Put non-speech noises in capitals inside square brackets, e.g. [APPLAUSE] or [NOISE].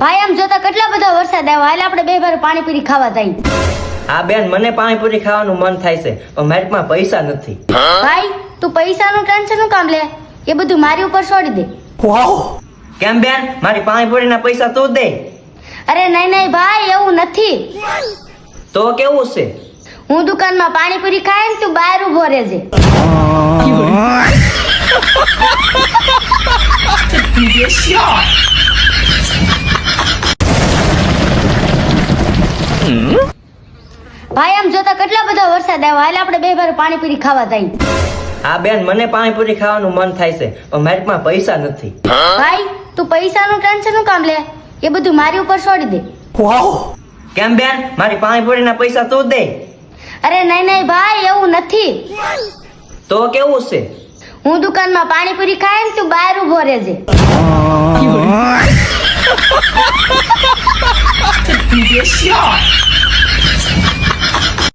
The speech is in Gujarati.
ભાઈ આમ જોતા કેટલા બધા વરસાદ આવ્યો? હાલ આપણે બે બાર પાણીપુરી ખાવા જાય હા બેન મને પાણીપુરી ખાવાનું મન થાય છે પણ મારી પાસે પૈસા નથી. ભાઈ તું પૈસાનું ટેન્શનનું કામ લે. એ બધું મારી ઉપર છોડી દે. કેમ બેન? મારી પાણીપુરીના પૈસા તું દે. અરે નહીં નહીં ભાઈ એવું નથી. તો કેવું છે? હું દુકાનમાં પાણીપુરી ખાય ને તું બહાર ઊભો રહેજે. ભાઈ આમ જોતા કેટલા બધા વરસાદ આવ્યો? હાલ આપણે બે બાર પાણીપુરી ખાવા જાય. હા બેન મને પાણીપુરી ખાવાનું મન થાય છે પણ મારી પાસે પૈસા નથી. ભાઈ તું પૈસાનું ટેન્શન શું કામ લે. એ બધું મારી ઉપર છોડી દે. કેમ બેન? મારી પાણીપુરીના પૈસા તું દે. અરે નહીં નહીં ભાઈ એવું નથી. તો કેવું છે? હું દુકાનમાં પાણીપુરી ખાય ને તું બહાર ઊભો રહેજે. [LAUGHS] [LAUGHS]